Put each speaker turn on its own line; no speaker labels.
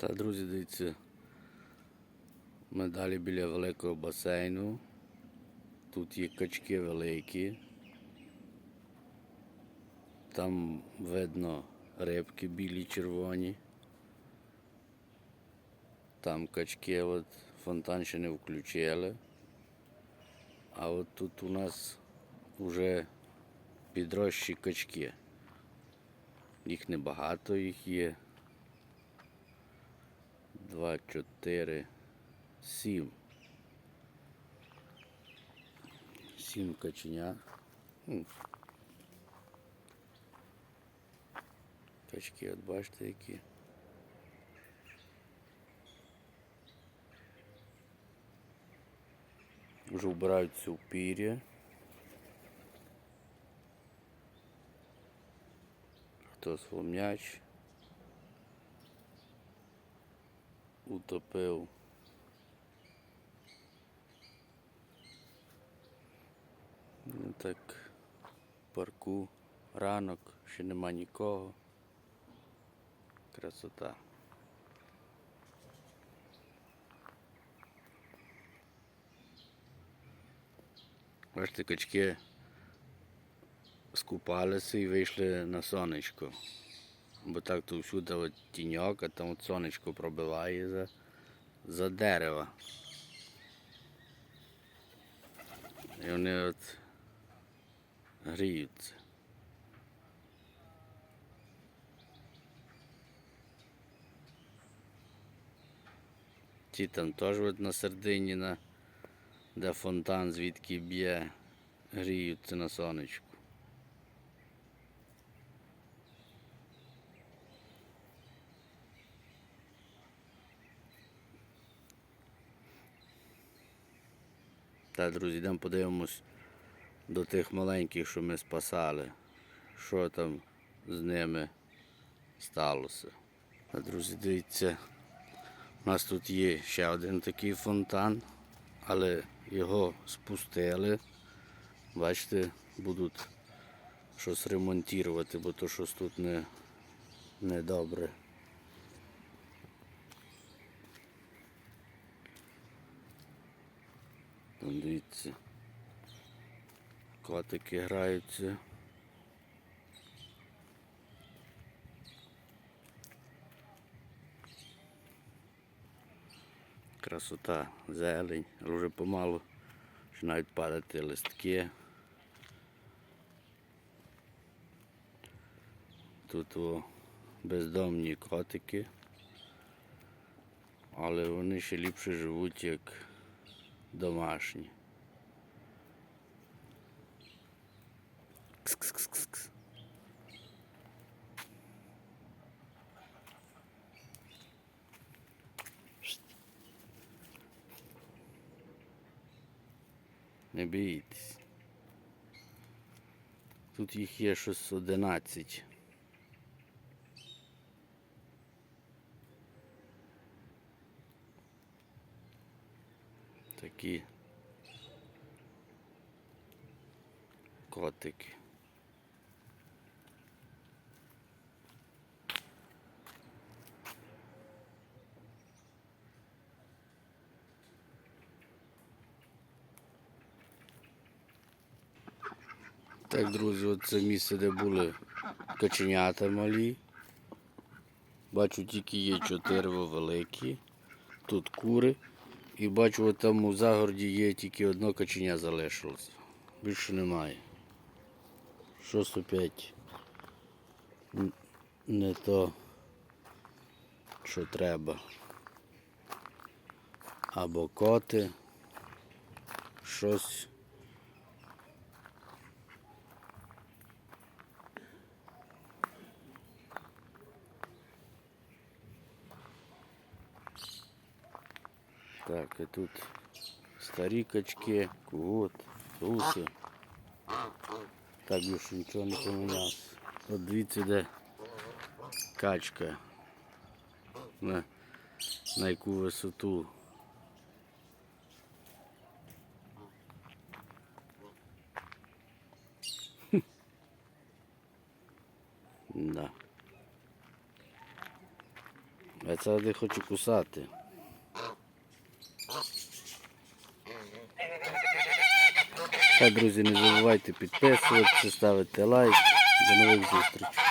Та, друзі, дивіться, ми далі біля великого басейну. Тут є качки великі. Там видно рибки білі, червоні. Там качки, от фонтан ще не включили. А от тут у нас вже підрощі качки. Їх небагато, їх є. Два, чотири, сім. Сім каченя. Качки, от бачите, які. Вже вбираються в пір'я. Хтось в м'яч утопив. Ну так, парку ранок, ще нема нікого. Красота. Бачите, качки скупалися і вийшли на сонечко. Бо так тут всюди от тіньок, а там от сонечко пробиває за, за дерева. І вони от гріються. Ті там теж от на середині, на, де фонтан звідки б'є, гріються на сонечку. Так, друзі, йдемо подивимось до тих маленьких, що ми спасали. Що там з ними сталося. Так, друзі, дивіться, у нас тут є ще один такий фонтан, але його спустили. Бачите, будуть щось ремонтувати, бо то щось тут не, не добре. Дивіться. Котики граються. Красота, зелень, але вже помалу починають падати листки. Тут о, бездомні котики, але вони ще ліпше живуть, як домашні. Не бійтесь. Тут їх є щось 11. Такі котики. Так, друзі, от це місце, де були каченята малі. Бачу, тільки є чотири великі. Тут кури. І бачу, от там у загороді є тільки одно каченя залишилося. Більше немає. Щось опять не то, що треба. Або коти. Щось. Так, і тут старі качки, кугут, гуси. Так більше нічого не помінялося. От дивіться, де качка. На, на яку висоту. Да. А це один хоче кусати. Так, друзі, не забувайте підписуватися, ставити лайк. До нових зустрічей.